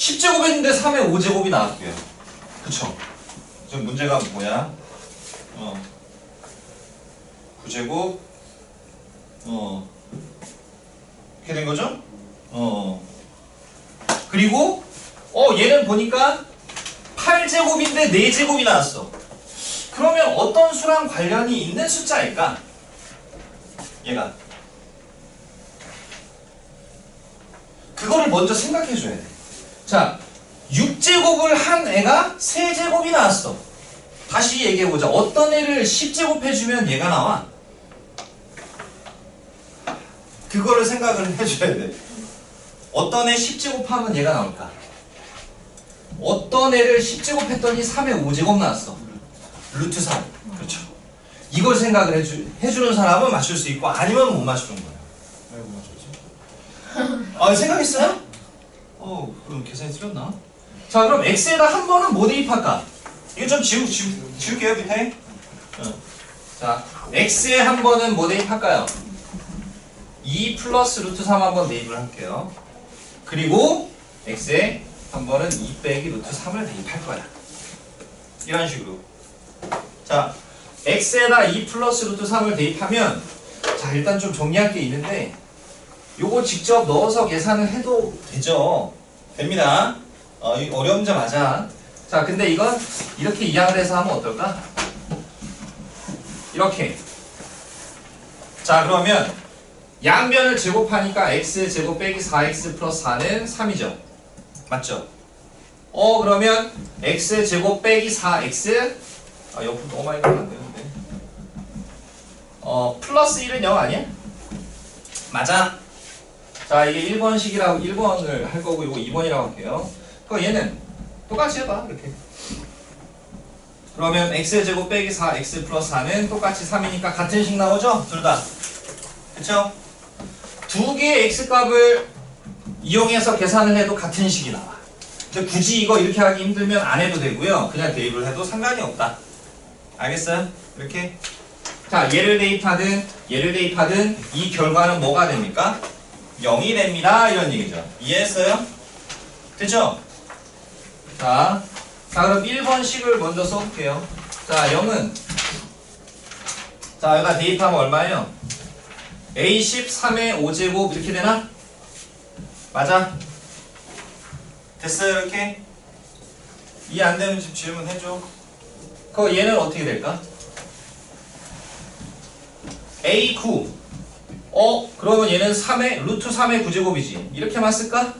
10제곱 했는데 3의 5제곱이 나왔고요. 그쵸? 지금 문제가 뭐야? 어. 9제곱, 어. 이렇게 된 거죠? 어. 그리고, 어, 얘는 보니까 8제곱인데 4제곱이 나왔어. 그러면 어떤 수랑 관련이 있는 숫자일까? 얘가. 그거를 먼저 생각해 줘야 돼. 자, 6제곱을 한 애가 3제곱이 나왔어. 다시 얘기해 보자. 어떤 애를 10제곱 해주면 얘가 나와? 그거를 생각을 해줘야 돼. 어떤 애 10제곱 하면 얘가 나올까? 어떤 애를 10제곱 했더니 3의 5제곱 나왔어. 루트 3. 그렇죠. 이걸 생각을 해주, 해주는 사람은 맞출 수 있고 아니면 못 맞추는 거야. 왜 맞췄지? 아 생각했어요? 어 그럼 계산이 틀렸나? 자 그럼 x에다 한 번은 뭐 대입할까? 이거 좀 지우, 지우, 지울게요 밑에 어. 자 x에 한 번은 뭐 대입할까요? 2 플러스 루트 3 한 번 대입을 할게요 그리고 x에 한 번은 2 빼기 루트 3을 대입할 거야 이런 식으로 자 x에다 2 플러스 루트 3을 대입하면 자 일단 좀 정리할 게 있는데 요거 직접 넣어서 계산을 해도 되죠. 됩니다. 어, 이 어려운 문제 맞아. 자, 근데 이건 이렇게 이항을 해서 하면 어떨까? 이렇게. 자, 그러면 양변을 제곱하니까 x 제곱 빼기 4x 플러스 4는 3이죠. 맞죠? 어, 그러면 x 제곱 빼기 4x 아, 옆으로 너무 많이 가면 안 되는데. 어, 플러스 1은 0 아니야? 맞아. 자 이게 1번식이라고 1번을 할 거고 이거 2번이라고 할게요. 그럼 얘는 똑같이 해봐 이렇게. 그러면 x 제곱 빼기 4 x 플러스 4는 똑같이 3이니까 같은 식 나오죠? 둘 다. 그쵸? 두 개의 x 값을 이용해서 계산을 해도 같은 식이 나와. 근데 굳이 이거 이렇게 하기 힘들면 안 해도 되고요. 그냥 대입을 해도 상관이 없다. 알겠어요? 이렇게. 자 얘를 대입하든 얘를 대입하든 이 결과는 뭐가 됩니까? 0이 됩니다. 이런 얘기죠. 이해했어요? 됐죠? 자, 자 그럼 1번식을 먼저 써볼게요. 자, 0은 자, 여기다 대입하면 얼마예요? A10 3의 5제곱 이렇게 되나? 맞아? 됐어요 이렇게? 이해 안 되면 좀 질문해줘. 그럼 얘는 어떻게 될까? A9 어? 그러면 얘는 3의 루트 3의 9제곱이지 이렇게만 쓸까?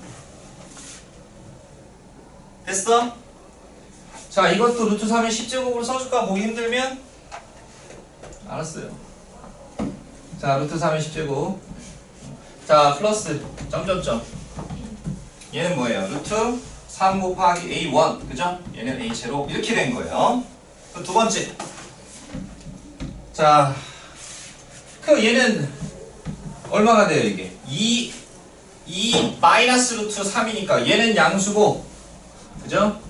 됐어? 자 이것도 루트 3의 10제곱으로 써줄까? 보기 힘들면? 알았어요 자 루트 3의 10제곱 자 플러스 점점점 얘는 뭐예요? 루트 3 곱하기 A1 그죠? 얘는 A0 이렇게 된 거예요 그두 번째 자 그 얘는 얼마가 돼요 이게? 2, 2 마이너스 루트 3이니까 얘는 양수고 그죠?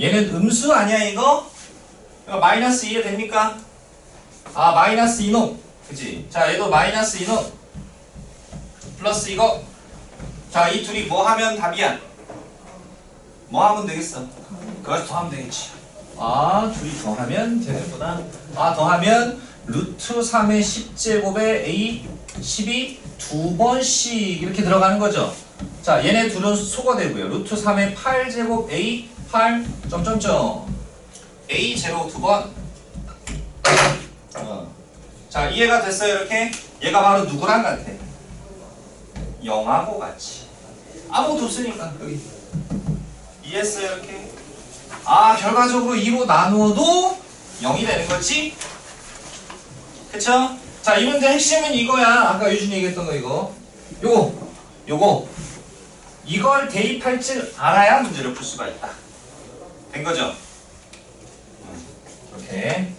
얘는 음수 아니야 이거? 이거 마이너스 2에 됩니까? 아 마이너스 2농 그치? 자 얘도 마이너스 2농 플러스 이거 자 이 둘이 뭐 하면 답이야? 뭐 하면 되겠어? 그걸 더하면 되겠지 아 둘이 더하면 되는구나 아 더하면 루트 3의 10제곱에 A 10이 두 번씩 이렇게 들어가는 거죠. 자, 얘네 둘은 소거되고요. 루트 3의 8제곱 A 8 점점점 A 제로 두 번. 어. 자, 이해가 됐어요, 이렇게? 얘가 바로 누구랑 같아? 0하고 같이. 아무도 없으니까 여기. 이해했어요, 이렇게? 아, 결과적으로 2로 나누어도 0이 되는 거지? 그쵸? 자, 이 문제 핵심은 이거야. 아까 유준이 얘기했던 거 이거. 요거, 요거. 이걸 대입할 줄 알아야 문제를 풀 수가 있다. 된 거죠? 음, 이렇게.